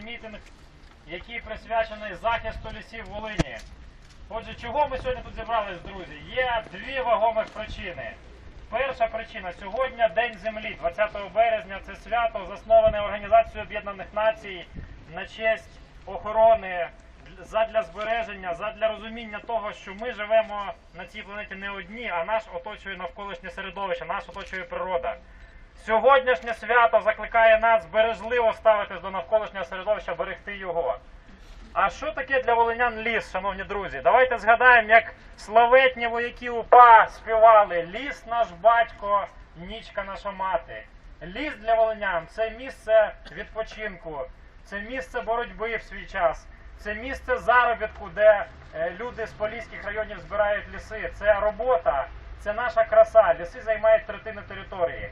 мітинг, який присвячений захисту лісів Волині. Отже, чого ми сьогодні тут зібрались, друзі? Є дві вагомих причини. Перша причина сьогодні День землі, 20 березня. Це свято засноване Організацією Об'єднаних Націй на честь охорони задля збереження, задля розуміння того, що ми живемо на цій планеті не одні, а нас оточує навколишнє середовище, нас оточує природа. Сьогоднішнє свято закликає нас бережливо ставитись до навколишнього середовища, берегти його. А що таке для волинян ліс, шановні друзі? Давайте згадаємо, як славетні вояки УПА співали Ліс наш батько, нічка наша мати. Ліс для волинян це місце відпочинку, це місце боротьби в свій час, це місце заробітку, де е, люди з поліських районів збирають ліси. Це робота, це наша краса. Ліси займають третину території.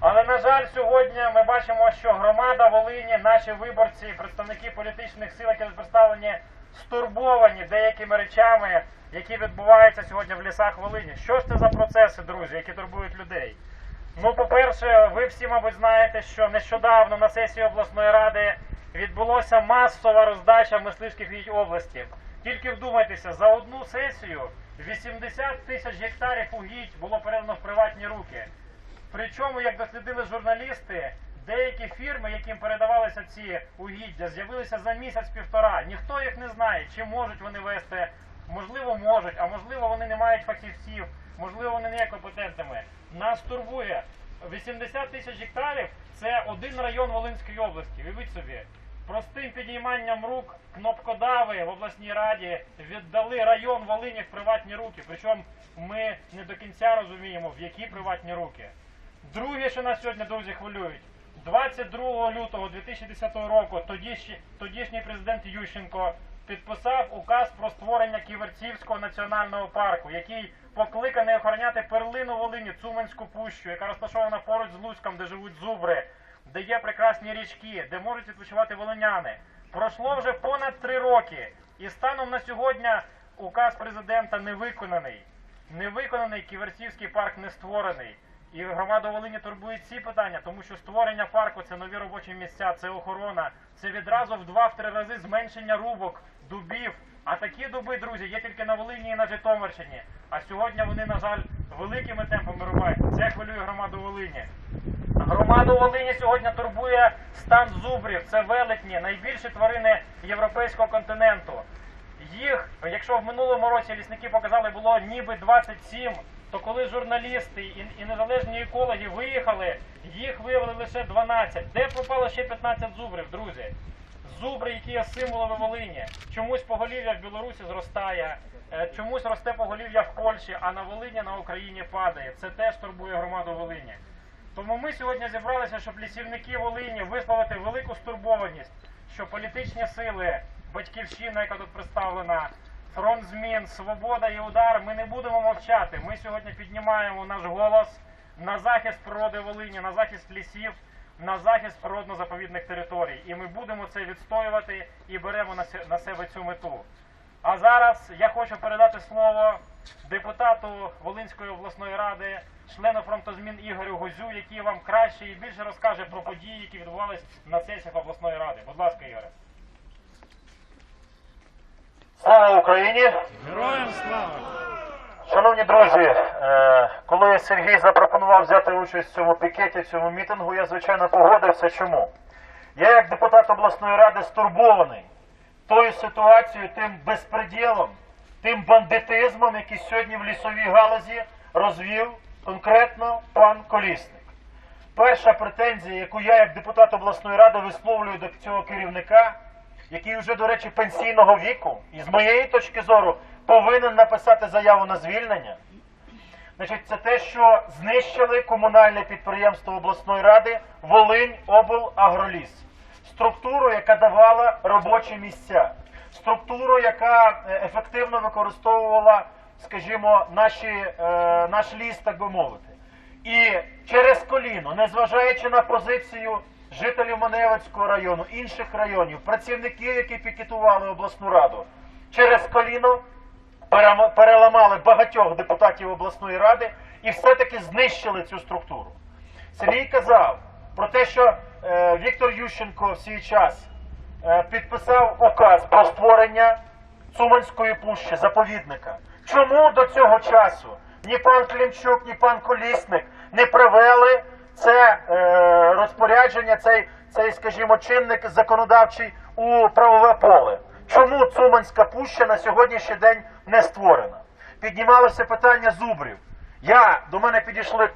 Але на жаль, сьогодні ми бачимо, що громада Волині, наші виборці, представники політичних сил, які представлені, стурбовані деякими речами, які відбуваються сьогодні в лісах Волині. Що ж це за процеси, друзі, які турбують людей? Ну, по-перше, ви всі, мабуть, знаєте, що нещодавно на сесії обласної ради відбулося масова роздача мисливських від області. Тільки вдумайтеся, за одну сесію 80 тисяч гектарів угідь було передано в приватні руки. Причому, як дослідили журналісти, деякі фірми, яким передавалися ці угіддя, з'явилися за місяць-півтора. Ніхто їх не знає, чи можуть вони вести. Можливо, можуть, а можливо, вони не мають фахівців, можливо, вони не є компетентними. Нас турбує 80 тисяч гектарів це один район Волинської області. Уявіть собі. Простим підійманням рук кнопкодави в обласній раді віддали район Волині в приватні руки. Причому ми не до кінця розуміємо, в які приватні руки. Друге, що нас сьогодні друзі хвилюють, 22 лютого 2010 року тодішній, тодішній президент Ющенко підписав указ про створення Ківерцівського національного парку, який покликаний охороняти перлину Волині, Цуманську пущу, яка розташована поруч з Луцьком, де живуть зубри, де є прекрасні річки, де можуть відпочивати волиняни. Пройшло вже понад три роки, і станом на сьогодні указ президента не виконаний. Не виконаний Ківерцівський парк не створений. І громада Волині турбує ці питання, тому що створення парку це нові робочі місця, це охорона, це відразу в два-три рази зменшення рубок, дубів. А такі дуби, друзі, є тільки на Волині і на Житомирщині. А сьогодні вони, на жаль, великими темпами рубають. Це хвилює громаду Волині. Громаду Волині сьогодні турбує стан зубрів. Це велетні, найбільші тварини європейського континенту. Їх, якщо в минулому році лісники показали, було ніби 27, то коли журналісти і, незалежні екологи виїхали, їх виявили лише 12. Де пропало ще 15 зубрів, друзі? Зубри, які є символами Волині. Чомусь поголів'я в Білорусі зростає, е, чомусь росте поголів'я в Польщі, а на Волині на Україні падає. Це теж турбує громаду Волині. Тому ми сьогодні зібралися, щоб лісівники Волині висловити велику стурбованість, що політичні сили, батьківщина, яка тут представлена, фронт змін, свобода і удар, ми не будемо мовчати. Ми сьогодні піднімаємо наш голос на захист природи Волині, на захист лісів, на захист природно-заповідних територій. І ми будемо це відстоювати і беремо на себе цю мету. А зараз я хочу передати слово депутату Волинської обласної ради, члену фронтозмін Ігорю Гозю, який вам краще і більше розкаже про події, які відбувались на сесіях обласної ради. Будь ласка, Ігоре. Слава Україні! Героям слава! Шановні друзі, е, коли Сергій запропонував взяти участь в цьому пікеті, в цьому мітингу, я звичайно погодився. Чому? Я, як депутат обласної ради, стурбований тою ситуацією, тим безпреділом, тим бандитизмом, який сьогодні в лісовій галузі розвів конкретно пан Колісник. Перша претензія, яку я, як депутат обласної ради, висловлюю до цього керівника, який вже, до речі, пенсійного віку, і з моєї точки зору повинен написати заяву на звільнення. Значить, це те, що знищили комунальне підприємство обласної ради Волинь облагроліс. Структуру, яка давала робочі місця, структуру, яка е, ефективно використовувала, скажімо, наші, е, наш ліс, так би мовити. І через коліно, незважаючи на позицію жителів Маневицького району, інших районів, працівників, які пікетували обласну раду, через коліно переламали багатьох депутатів обласної ради і все-таки знищили цю структуру. Сергій казав про те, що е, Віктор Ющенко в свій час е, підписав указ про створення Цуманської пущі, заповідника. Чому до цього часу ні пан Клімчук, ні пан Колісник не привели це е, розпорядження, цей, цей, скажімо, чинник законодавчий у правове поле? Чому Цуманська пуща на сьогоднішній день не створена? Піднімалося питання зубрів. Я до мене підійшли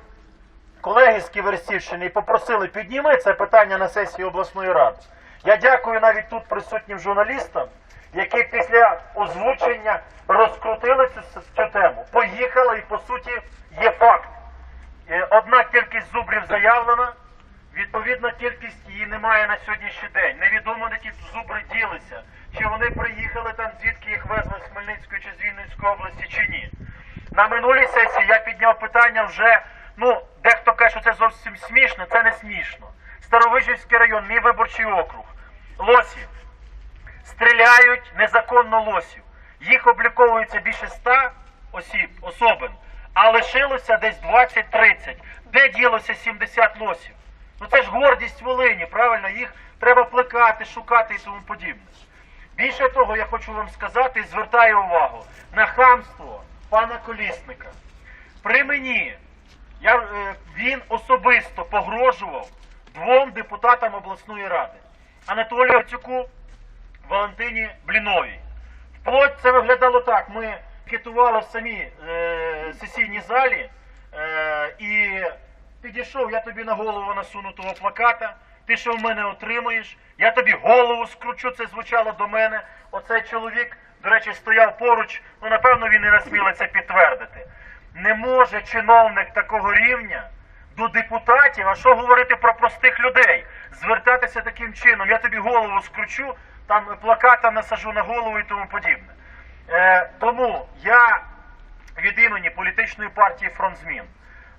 колеги з Ківерсівщини і попросили підніми це питання на сесії обласної ради. Я дякую навіть тут присутнім журналістам, які після озвучення розкрутили цю, цю тему. Поїхали і по суті є факт. Е, Одна кількість зубрів заявлена, відповідна кількість її немає на сьогоднішній день. Невідомо, де ті зубри ділися. Чи вони приїхали там, звідки їх везли з Хмельницької чи з Вінницької області, чи ні. На минулій сесії я підняв питання вже, ну, дехто каже, що це зовсім смішно, це не смішно. Старовижівський район, мій виборчий округ. Лосі. Стріляють незаконно лосів. Їх обліковується більше ста осіб, особин, а лишилося десь 20-30. Де ділося 70 лосів? Ну це ж гордість Волині, правильно? Їх треба плекати, шукати і тому подібне. Більше того, я хочу вам сказати звертаю увагу на хамство пана Колісника. При мені я, е, він особисто погрожував двом депутатам обласної ради Анатолію Арцюку, Валентині Бліновій. Вплоть це виглядало так. Ми китували в самій е, сесійній залі е, і підійшов, я тобі на голову насуну того плаката. Ти що в мене отримаєш? Я тобі голову скручу, це звучало до мене. Оцей чоловік, до речі, стояв поруч, ну напевно він і насмілиться підтвердити. Не може чиновник такого рівня до депутатів, а що говорити про простих людей? Звертатися таким чином, я тобі голову скручу, там плаката насажу на голову і тому подібне. Е, тому я від імені політичної партії Фронт Змін,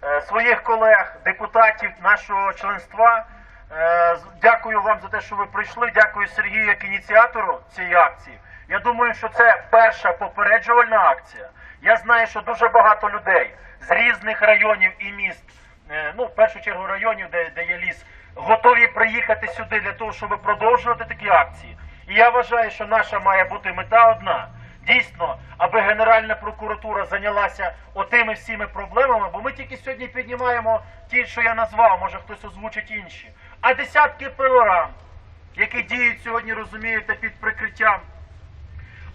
е, своїх колег, депутатів нашого членства. е, Дякую вам за те, що ви прийшли. Дякую Сергію як ініціатору цієї акції. Я думаю, що це перша попереджувальна акція. Я знаю, що дуже багато людей з різних районів і міст, е, ну в першу чергу районів, де, де є ліс, готові приїхати сюди для того, щоб продовжувати такі акції. І я вважаю, що наша має бути мета одна. Дійсно, аби Генеральна прокуратура зайнялася отими всіми проблемами, бо ми тільки сьогодні піднімаємо ті, що я назвав, може хтось озвучить інші. А десятки програм, які діють сьогодні, розумієте, під прикриттям.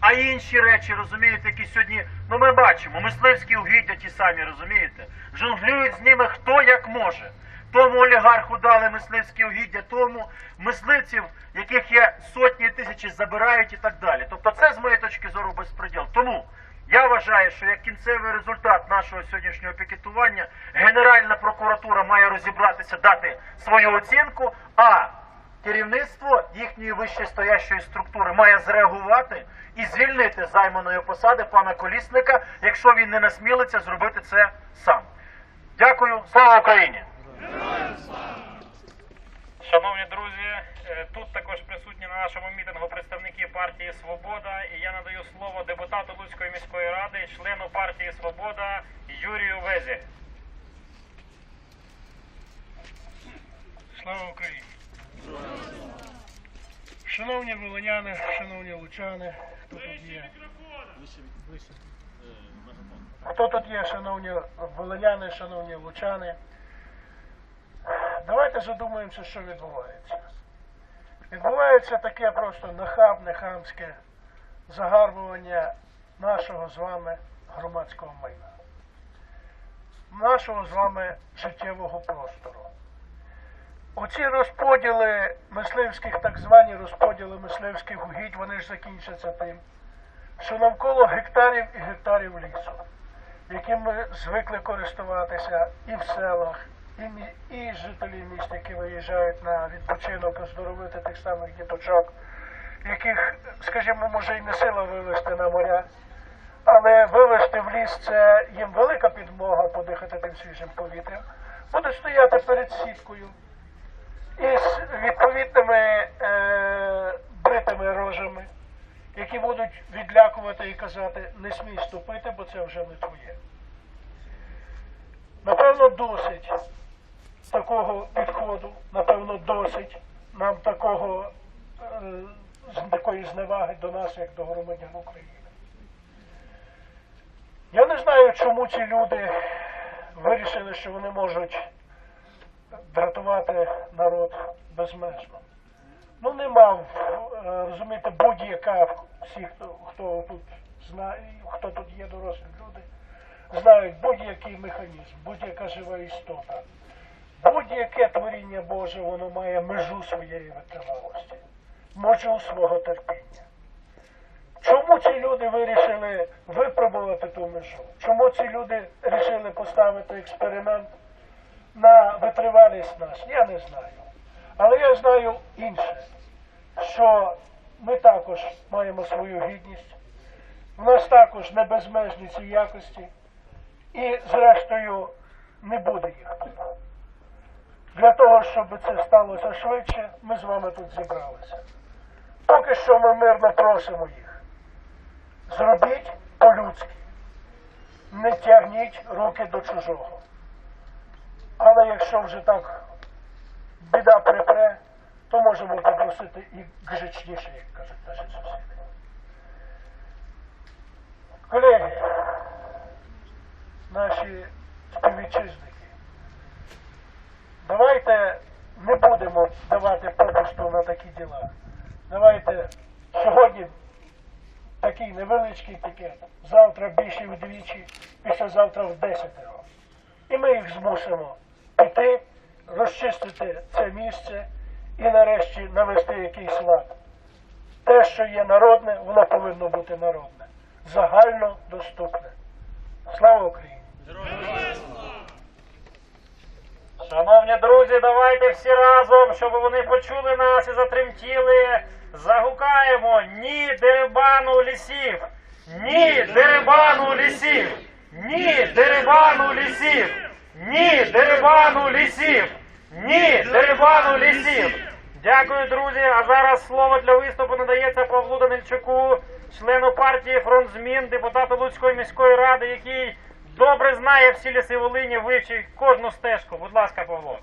А інші речі, розумієте, які сьогодні, ну ми бачимо, мисливські угіддя ті самі, розумієте, жонглюють з ними хто як може. Тому олігарху дали мисливські угіддя, тому мисливців, яких є сотні тисячі, забирають і так далі. Тобто це з моєї точки зору безпреділ. Тому я вважаю, що як кінцевий результат нашого сьогоднішнього пікетування Генеральна прокуратура має розібратися, дати свою оцінку, а керівництво їхньої вищестоящої структури має зреагувати і звільнити займаної посади пана Колісника, якщо він не насмілиться зробити це сам. Дякую, слава Україні! Шановні друзі, е, тут також присутні на нашому мітингу представники партії Свобода. І я надаю слово депутату Луцької міської ради, члену партії Свобода Юрію Везі. Слава Україні! Шановні волиняни, шановні лучани, хто тут є? Хто тут є, шановні волиняни, шановні лучани? Давайте задумаємося, що відбувається. Відбувається таке просто нахабне, хамське загарбування нашого з вами громадського майна, нашого з вами життєвого простору. Оці розподіли мисливських, так звані розподіли мисливських угідь, вони ж закінчаться тим, що навколо гектарів і гектарів лісу, яким ми звикли користуватися і в селах, і, і жителі міст, які виїжджають на відпочинок, оздоровити тих самих діточок, яких, скажімо, може і не сила вивезти на моря, але вивезти в ліс це їм велика підмога подихати тим свіжим повітрям, будуть стояти перед сіткою із відповідними е, бритими рожами, які будуть відлякувати і казати, не смій ступити, бо це вже не твоє. Напевно, досить такого підходу, напевно, досить нам такого, е, такої зневаги до нас, як до громадян України. Я не знаю, чому ці люди вирішили, що вони можуть дратувати народ безмежно. Ну, нема, в- е, розумієте, будь-яка, всі, хто, хто тут знає, хто тут є дорослі люди, знають будь-який механізм, будь-яка жива істота, будь-яке творіння Боже, воно має межу своєї витривалості, межу свого терпіння. Чому ці люди вирішили випробувати ту межу? Чому ці люди вирішили поставити експеримент на витривалість нас? Я не знаю. Але я знаю інше, що ми також маємо свою гідність, в нас також не безмежні ці якості, і зрештою не буде їх. Для того, щоб це сталося швидше, ми з вами тут зібралися. Поки що ми мирно просимо їх. Зробіть по-людськи. Не тягніть руки до чужого. Але якщо вже так біда припре, то можемо попросити і гжичніше, як кажуть наші сусіди. Колеги, наші співвітчизники, давайте не будемо давати попусту на такі діла. Давайте сьогодні такий невеличкий пікет, завтра більше вдвічі, післязавтра в десятеро. І ми їх змусимо піти, розчистити це місце і нарешті навести якийсь лад. Те, що є народне, воно повинно бути народне, загально доступне. Слава Україні! Шановні друзі, давайте всі разом, щоб вони почули нас і затремтіли. Загукаємо ні дерибану лісів! Ні дерибану лісів! Ні дерибану лісів! Ні дерибану лісів! Ні дерибану лісів! Дякую, друзі. А зараз слово для виступу надається Павлу Данильчуку, члену партії Фронт Змін, депутату Луцької міської ради, який добре знає всі ліси Волині, вивчив кожну стежку. Будь ласка, Павло.